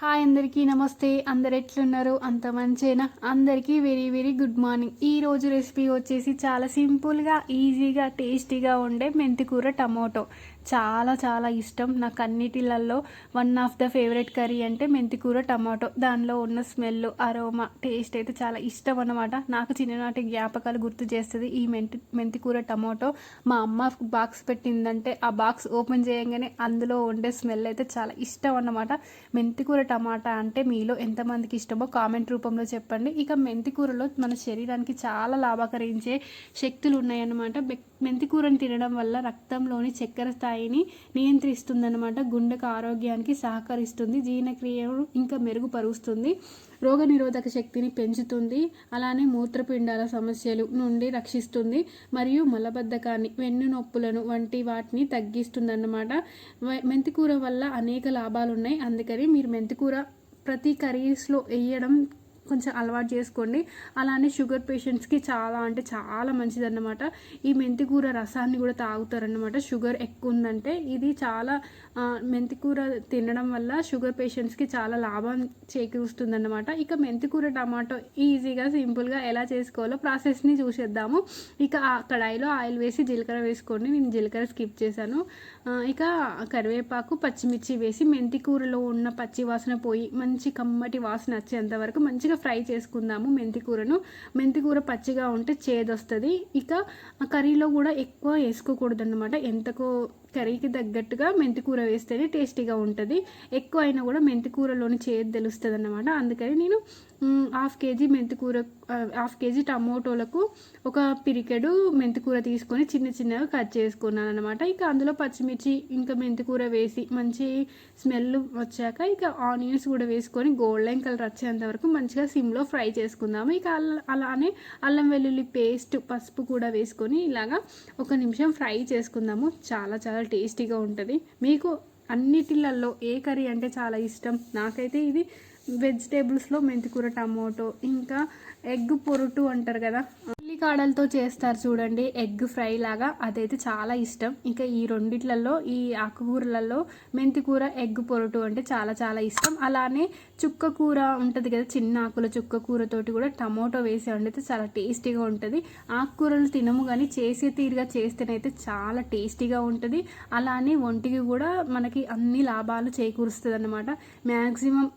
Hi అందరికీ నమస్తే. అందరు ఎట్లున్నారు? అంత మంచేనా? అందరికీ వెరీ వెరీ గుడ్ మార్నింగ్. ఈ రోజు రెసిపీ వచ్చేసి చాలా సింపుల్గా ఈజీగా టేస్టీగా ఉండే మెంతికూర టమాటో. చాలా చాలా ఇష్టం. నాకు అన్నిటిలలో one of the favourite curry అంటే మెంతికూర టమాటో. దానిలో ఉన్న స్మెల్ అరోమా టేస్ట్ అయితే చాలా ఇష్టం అన్నమాట. నాకు చిన్ననాటి జ్ఞాపకాలు గుర్తు చేస్తుంది ఈ మెంతి మెంతికూర టమాటో. మా అమ్మ బాక్స్ పెట్టిందంటే ఆ బాక్స్ ఓపెన్ చేయగానే అందులో ఉండే స్మెల్ అయితే చాలా ఇష్టం అన్నమాట. మెంతికూర టమాటా అంటే మీలో ఎంతమందికి ఇష్టమో కామెంట్ రూపంలో చెప్పండి. ఇక మెంతికూరలో మన శరీరానికి చాలా లాభకరించే శక్తులు ఉన్నాయన్నమాట. మెంతికూరని తినడం వల్ల రక్తంలోని చక్కెర స్థాయిని నియంత్రిస్తుందన్నమాట. గుండెకు ఆరోగ్యానికి సహకరిస్తుంది. జీర్ణక్రియను ఇంకా మెరుగుపరుస్తుంది. రోగనిరోధక శక్తిని పెంచుతుంది. అలానే మూత్రపిండాల సమస్యలు నుండి రక్షిస్తుంది. మరియు మలబద్ధకాన్ని వెన్ను నొప్పులను వంటి వాటిని తగ్గిస్తుంది అన్నమాట మెంతికూర వల్ల అనేక లాభాలు ఉన్నాయి అందుకని మీరు మెంతికూర ప్రతి కర్రీస్లో వేయడం కొంచెం అలవాటు చేసుకోండి. అలానే షుగర్ పేషెంట్స్కి చాలా అంటే చాలా మంచిదన్నమాట. ఈ మెంతికూర రసాన్ని కూడా తాగుతారనమాట షుగర్ ఎక్కువ ఉందంటే ఇది చాలా మెంతికూర తినడం వల్ల షుగర్ పేషెంట్స్కి చాలా లాభం చేకూరుస్తుందన్నమాట. ఇక మెంతికూర టమాటో ఈజీగా సింపుల్గా ఎలా చేసుకోవాలో ప్రాసెస్ని చూసేద్దాము. ఇక ఆ కడాయిలో ఆయిల్ వేసి జీలకర్ర వేసుకోండి. నేను జీలకర్ర స్కిప్ చేశాను. ఇక కరివేపాకు పచ్చిమిర్చి వేసి మెంతికూరలో ఉన్న పచ్చి వాసన పోయి మంచి కమ్మటి వాసన వచ్చేంత వరకు మంచిగా ఫ్రై చేసుకుందాము మెంతికూరను మెంతికూర పచ్చిగా ఉంటే చేదొస్తుంది. ఇక కర్రీలో కూడా ఎక్కువ వేసుకోకూడదు అనమాట ఎంతకో కర్రీకి తగ్గట్టుగా మెంతికూర వేస్తేనే టేస్టీగా ఉంటుంది. ఎక్కువ అయినా కూడా మెంతికూరలోని చేదు తెలుస్తుంది అన్నమాట అందుకని నేను హాఫ్ కేజీ మెంతికూర హాఫ్ కేజీ టమోటోలకు ఒక పిరికెడు మెంతికూర తీసుకొని చిన్న చిన్నగా కట్ చేసుకున్నాను అనమాట ఇక అందులో పచ్చిమిర్చి ఇంకా మెంతికూర వేసి మంచి స్మెల్ వచ్చాక ఇక ఆనియన్స్ కూడా వేసుకొని గోల్డెన్ కలర్ వచ్చేంత వరకు మంచిగా సిమ్లో ఫ్రై చేసుకుందాము. ఇక అలానే అల్లం వెల్లుల్లి పేస్ట్ పసుపు కూడా వేసుకొని ఇలాగా ఒక నిమిషం ఫ్రై చేసుకుందాము. చాలా చాలా టేస్టీగా ఉంటుంది. మీకు అన్నిటిలలో ఏ కర్రీ అంటే చాలా ఇష్టం? నాకైతే ఇది వెజిటేబుల్స్లో మెంతికూర టమోటో ఇంకా ఎగ్ పొరుటు అంటారు కదా. ఉల్లికాడలతో చేస్తారు చూడండి ఎగ్ ఫ్రై లాగా. అదైతే చాలా ఇష్టం. ఇంకా ఈ రెండిట్లలో ఈ ఆకుకూరలలో మెంతికూర ఎగ్ పొరుటు అంటే చాలా చాలా ఇష్టం. అలానే చుక్క కూర ఉంటుంది కదా చిన్న ఆకుల చుక్క కూరతోటి కూడా టమోటో వేసి వండితే చాలా టేస్టీగా ఉంటుంది. ఆకుకూరలు తినము కానీ చేసే తీరుగా చేస్తేనైతే చాలా టేస్టీగా ఉంటుంది. అలానే ఒంటికి కూడా మనకి అన్ని లాభాలు చేకూరుస్తుంది అనమాట మ్యాక్సిమం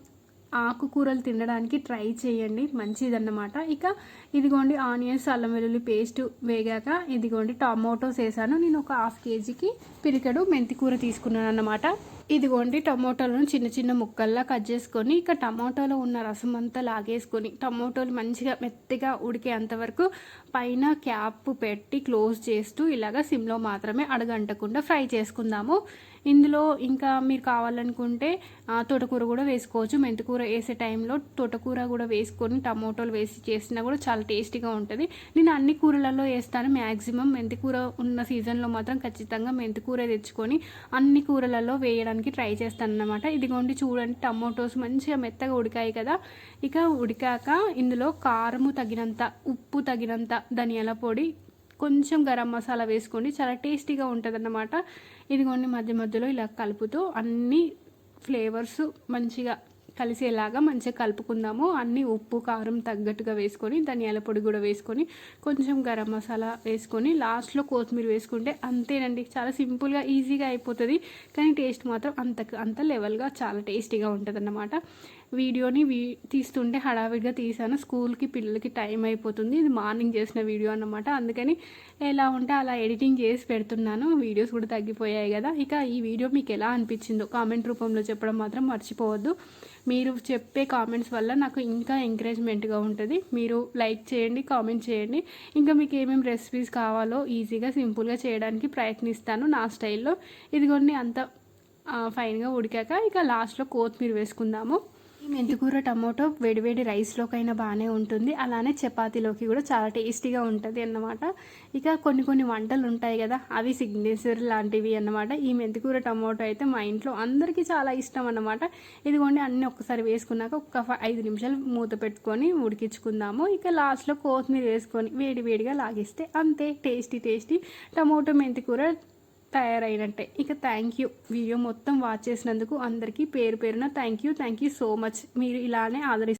ఆకుకూరలు తినడానికి ట్రై చేయండి. మంచిదన్నమాట. ఇక ఇదిగోండి ఆనియన్స్ అల్లం వెల్లుల్లి పేస్ట్ వేగాక ఇదిగోండి టమాటోస్ వేసాను. నేను ఒక హాఫ్ కేజీకి పిరికడు మెంతికూర తీసుకున్నాను అన్నమాట ఇదిగోండి టమోటాలను చిన్న చిన్న ముక్కల్లా కట్ చేసుకొని ఇక టమోటాలో ఉన్న రసం అంతా లాగేసుకొని టమోటోలు మంచిగా మెత్తగా ఉడికేంత వరకు పైన క్యాప్ పెట్టి క్లోజ్ చేస్తూ ఇలాగ సిమ్లో మాత్రమే అడగంటకుండా ఫ్రై చేసుకుందాము. ఇందులో ఇంకా మీరు కావాలనుకుంటే తోటకూర కూడా వేసుకోవచ్చు. మెంతికూర వేసే టైంలో తోటకూర కూడా వేసుకొని టమోటోలు వేసి చేసినా కూడా చాలా టేస్టీగా ఉంటుంది. నేను అన్ని కూరలలో వేస్తాను. మ్యాక్సిమం మెంతికూర ఉన్న సీజన్లో మాత్రం ఖచ్చితంగా మెంతికూర తెచ్చుకొని అన్ని కూరలలో వేయడం వేయడానికి ట్రై చేస్తాను అనమాట ఇదిగోండి చూడండి టమోటోస్ మంచిగా మెత్తగా ఉడికాయి కదా. ఇక ఉడికాక ఇందులో కారము తగినంత ఉప్పు తగినంత ధనియాల పొడి కొంచెం గరం మసాలా వేసుకోండి. చాలా టేస్టీగా ఉంటుంది అన్నమాట ఇదిగోండి మధ్య మధ్యలో ఇలా కలుపుతూ అన్ని ఫ్లేవర్స్ మంచిగా కలిసేలాగా మంచిగా కలుపుకుందాము. అన్నీ ఉప్పు కారం తగ్గట్టుగా వేసుకొని ధనియాల పొడి కూడా వేసుకొని కొంచెం గరం మసాలా వేసుకొని లాస్ట్లో కొత్తిమీర వేసుకుంటే అంతేనండి. చాలా సింపుల్గా ఈజీగా అయిపోతుంది. కానీ టేస్ట్ మాత్రం అంత అంత లెవెల్గా చాలా టేస్టీగా ఉంటుంది అన్నమాట వీడియోని వీ తీస్తుంటే హడావిడిగా తీసాను స్కూల్కి పిల్లలకి టైం అయిపోతుంది. ఇది మార్నింగ్ చేసిన వీడియో అన్నమాట. అందుకని ఎలా ఉంటే అలా ఎడిటింగ్ చేసి పెడుతున్నాను. వీడియోస్ కూడా తగ్గిపోయాయి కదా. ఇక ఈ వీడియో మీకు ఎలా అనిపించిందో కామెంట్ రూపంలో చెప్పడం మాత్రం మర్చిపోవద్దు. మీరు చెప్పే కామెంట్స్ వల్ల నాకు ఇంకా ఎంకరేజ్మెంట్గా ఉంటుంది. మీరు లైక్ చేయండి కామెంట్ చేయండి. ఇంకా మీకు ఏమేమి రెసిపీస్ కావాలో ఈజీగా సింపుల్గా చేయడానికి ప్రయత్నిస్తాను నా స్టైల్లో. ఇదిగోండి అంత ఫైన్గా ఉడికాక ఇక లాస్ట్లో కొత్తిమీర వేసుకుందాము. ఈ మెంతికూర టమాటో వేడివేడి రైస్లోకైనా బాగానే ఉంటుంది. అలానే చపాతీలోకి కూడా చాలా టేస్టీగా ఉంటుంది అన్నమాట. ఇక కొన్ని కొన్ని వంటలు ఉంటాయి కదా అవి సిగ్నేచర్ లాంటివి అన్నమాట. ఈ మెంతికూర టమాటో అయితే మా ఇంట్లో అందరికీ చాలా ఇష్టం అన్నమాట. ఇదిగోండి అన్నీ ఒక్కసారి వేసుకున్నాక ఒక ఐదు నిమిషాలు మూత పెట్టుకొని ఉడికించుకుందాము. ఇక లాస్ట్లో కొత్తిమీర వేసుకొని వేడివేడిగా లాగిస్తే అంతే టేస్టీ టేస్టీ టమాటో మెంతికూర తయారైనట్టే. ఇక థ్యాంక్ యూ వీడియో మొత్తం వాచ్ చేసినందుకు అందరికీ పేరు పేరున thank you thank you so much మీరు ఇలానే ఆదరి